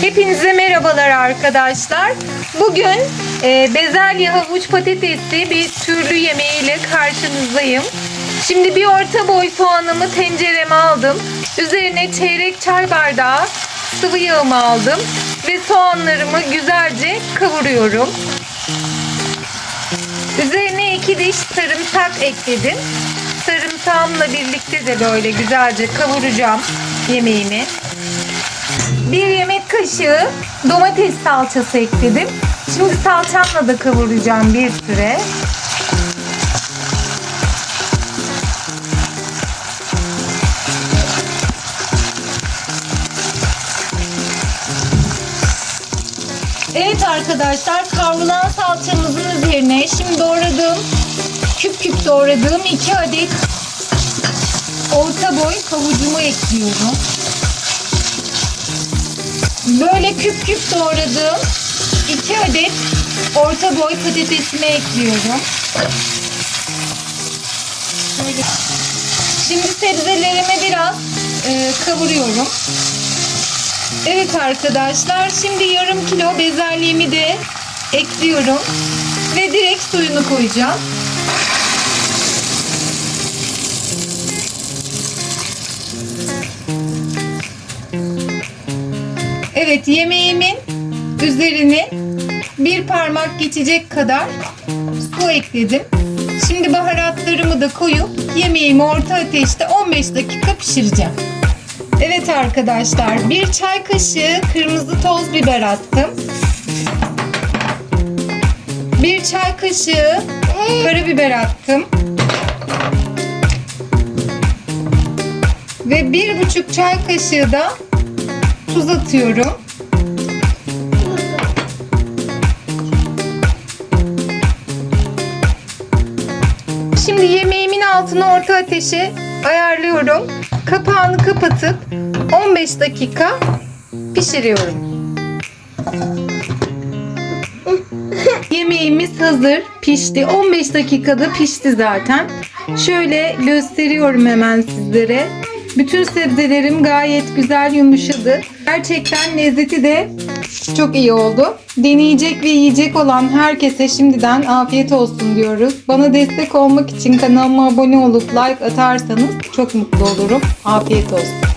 Hepinize merhabalar arkadaşlar. Bugün e, bezelye havuç patatesli bir türlü yemeğiyle karşınızdayım. Şimdi bir orta boy soğanımı tencereme aldım. Üzerine çeyrek çay bardağı sıvı yağımı aldım. Ve soğanlarımı güzelce kavuruyorum. Üzerine iki diş sarımsak ekledim. Sarımsağımla birlikte de böyle güzelce kavuracağım yemeğimi. Bir yemek kaşığı domates salçası ekledim. Şimdi salçamla da kavuracağım bir süre. Evet arkadaşlar kavrulan salçamızın üzerine şimdi doğradığım küp küp doğradığım iki adet orta boy havucumu ekliyorum. Böyle küp küp doğradığım iki adet orta boy patatesimi ekliyorum. Böyle. Şimdi sebzelerimi biraz e, kavuruyorum. Evet arkadaşlar şimdi yarım kilo bezelyemi de ekliyorum. Ve direkt suyunu koyacağım. Evet yemeğimin üzerine bir parmak geçecek kadar su ekledim. Şimdi baharatlarımı da koyup yemeğimi orta ateşte 15 dakika pişireceğim. Evet arkadaşlar bir çay kaşığı kırmızı toz biber attım. Bir çay kaşığı karabiber attım. Ve bir buçuk çay kaşığı da tuz atıyorum. Şimdi yemeğimin altını orta ateşe ayarlıyorum. Kapağını kapatıp 15 dakika pişiriyorum. Yemeğimiz hazır. Pişti. 15 dakikada pişti zaten. Şöyle gösteriyorum hemen sizlere. Bütün sebzelerim gayet güzel yumuşadı. Gerçekten lezzeti de çok iyi oldu. Deneyecek ve yiyecek olan herkese şimdiden afiyet olsun diyoruz. Bana destek olmak için kanalıma abone olup like atarsanız çok mutlu olurum. Afiyet olsun.